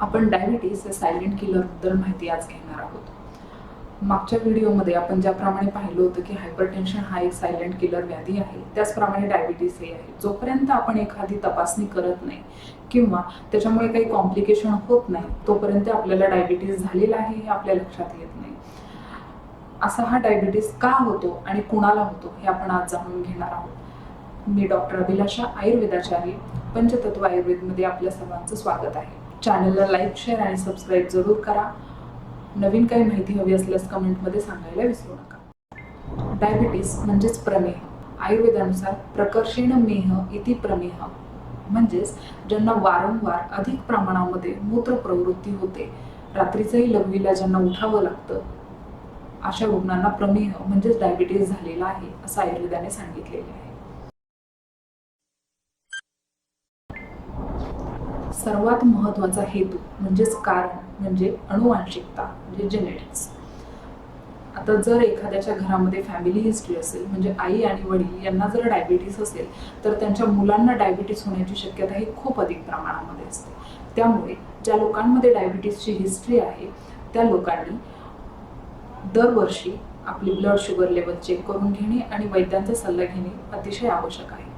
आपण डायबिटीस या सायलेंट किलरबद्दल माहिती आज घेणार आहोत. मागच्या व्हिडिओमध्ये आपण ज्याप्रमाणे पाहिलं होतं की हायपरटेन्शन हा एक सायलेंट किलर व्याधी आहे त्याचप्रमाणे डायबिटीस हे आहे. जोपर्यंत आपण एखादी तपासणी करत नाही किंवा त्याच्यामुळे काही कॉम्प्लिकेशन होत नाही तोपर्यंत आपल्याला डायबिटीस झालेला आहे हे आपल्या लक्षात येत नाही. असा हा डायबिटीस का होतो आणि कुणाला होतो हे आपण आज जाणून घेणार आहोत. मी डॉक्टर अभिलाषा आयुर्वेदाचार्य पंचतत्व आयुर्वेदमध्ये आपल्या सर्वांचं स्वागत आहे. चॅनलला लाईक शेअर आणि सबस्क्राईब जरूर करा. नवीन काही माहिती हवी असल्यास कमेंटमध्ये सांगायला विसरू नका. डायबिटीस म्हणजेच प्रमेह. आयुर्वेदानुसार प्रकर्षेण मेह इति प्रमेह. म्हणजेच ज्यांना वारंवार अधिक प्रमाणामध्ये मूत्र प्रवृत्ती होते. रात्रीचंही लघवीला ज्यांना उठावं लागतं. अशा रुग्णांना प्रमेह म्हणजेच डायबिटीस झालेला आहे असं आयुर्वेदाने सांगितलेले आहे. सर्वात महत्त्वाचा हेतू म्हणजेच कारण म्हणजे अनुवांशिकता म्हणजे जेनेटिक्स आता जर एखाद्याच्या घरामध्ये फॅमिली हिस्ट्री असेल म्हणजे आई आणि वडील यांना जर डायबिटीस असेल तर त्यांच्या मुलांना डायबिटीस होण्याची शक्यता ही खूप अधिक प्रमाणामध्ये असते. त्यामुळे ज्या लोकांमध्ये डायबिटीसची हिस्ट्री आहे त्या लोकांनी दरवर्षी आपली ब्लड शुगर लेवल चेक करून घेणे आणि वैद्यांचा सल्ला घेणे अतिशय आवश्यक आहे.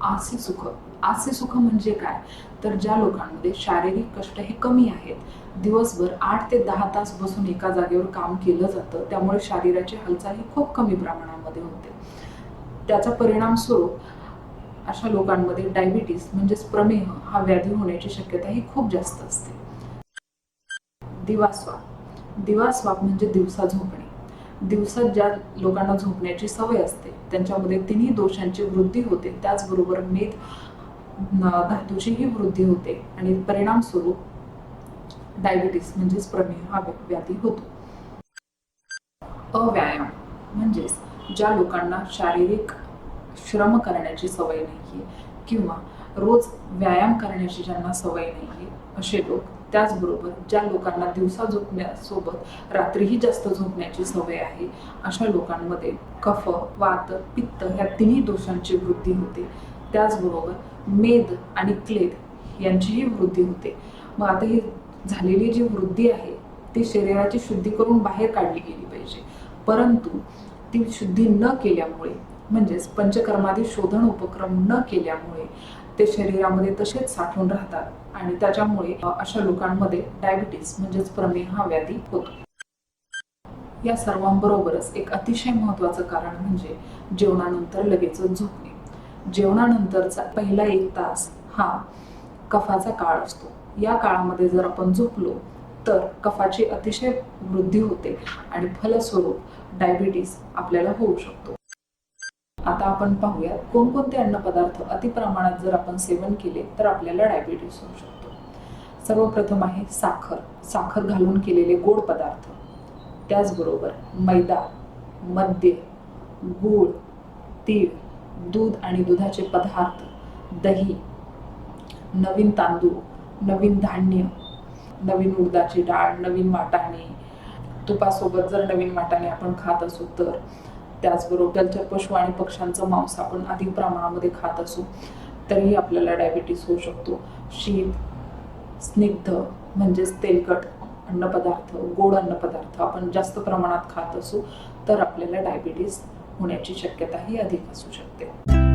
आसे सुख आसे सुख म्हणजे काय? तर ज्या लोकांमध्ये शारीरिक कष्ट हे कमी आहेत दिवसभर आठ ते दहा तास बसून एका जागेवर काम केलं जातं त्यामुळे शरीराची हालचाल ही खूप कमी प्रमाणामध्ये होते. त्याचा परिणाम स्वरूप अशा लोकांमध्ये डायबिटीस म्हणजेच प्रमेह हा व्याधी होण्याची शक्यता ही खूप जास्त असते. दिवास्वाप. दिवास्वाप म्हणजे दिवसा झोपणे. दिवसात ज्या लोकांना झोपण्याची सवय असते त्यांच्यामध्ये तिन्ही दोषांची वृद्धी होते. त्याचबरोबर मेद धातूचीही वृद्धी होते आणि परिणाम स्वरूप डायबिटीस म्हणजेच प्रमेह हा व्याधी होतो. अव्यायाम म्हणजेच ज्या लोकांना शारीरिक श्रम करण्याची सवय नाहीये किंवा रोज व्यायाम करण्याची ज्यांना सवय नाहीये असे लोक त्याचबरोबर ज्या लोकांना दिवसा झोपण्यासोबत रात्रीही जास्त झोपण्याची सवय आहे अशा लोकांमध्ये कफ वात पित्त ह्या तिन्ही दोषांची वृद्धी होते. त्याचबरोबर मेद आणि क्लेद यांचीही वृद्धी होते. मग आता ही झालेली जी वृद्धी आहे ती शरीराची शुद्धी करून बाहेर काढली गेली पाहिजे. परंतु ती शुद्धी न केल्यामुळे म्हणजेच पंचकर्मादी शोधन उपक्रम न केल्यामुळे ते शरीरामध्ये तसेच साठून राहतात आणि त्याच्यामुळे अशा लोकांमध्ये डायबिटीस म्हणजेच प्रमेह हा व्याधी होतो. या सर्वांबरोबरच एक अतिशय महत्वाचं कारण म्हणजे जेवणानंतर लगेच झोपणे. जेवणानंतरचा पहिला एक तास हा कफाचा काळ असतो. या काळामध्ये जर आपण झोपलो तर कफाची अतिशय वृद्धी होते आणि फलस्वरूप डायबिटीस आपल्याला होऊ शकतो. आता आपण पाहूयात कोणकोणते अन्नपदार्थ अतिप्रमाणात जर आपण सेवन केले तर आपल्याला डायबिटीस होऊ शकतो. सर्वप्रथम आहे साखर. साखर घालून केलेले गोड पदार्थ. त्याचबरोबर मैदा मद्य गूळ तीळ दूध आणि दुधाचे पदार्थ दही नवीन तांदूळ नवीन धान्य नवीन उडदाची डाळ नवीन वाटाणे. तुपासोबत जर नवीन वाटाणे आपण खात असू तर त्याचबरोबर जलचर पशु आणि पक्ष्यांचं मांस आपण अधिक प्रमाणामध्ये खात असू तरीही आपल्याला डायबिटीस होऊ शकतो. शीत स्निग्ध म्हणजेच तेलकट अन्नपदार्थ गोड अन्नपदार्थ आपण जास्त प्रमाणात खात असू तर आपल्याला डायबिटीस होण्याची शक्यताही अधिक असू शकते.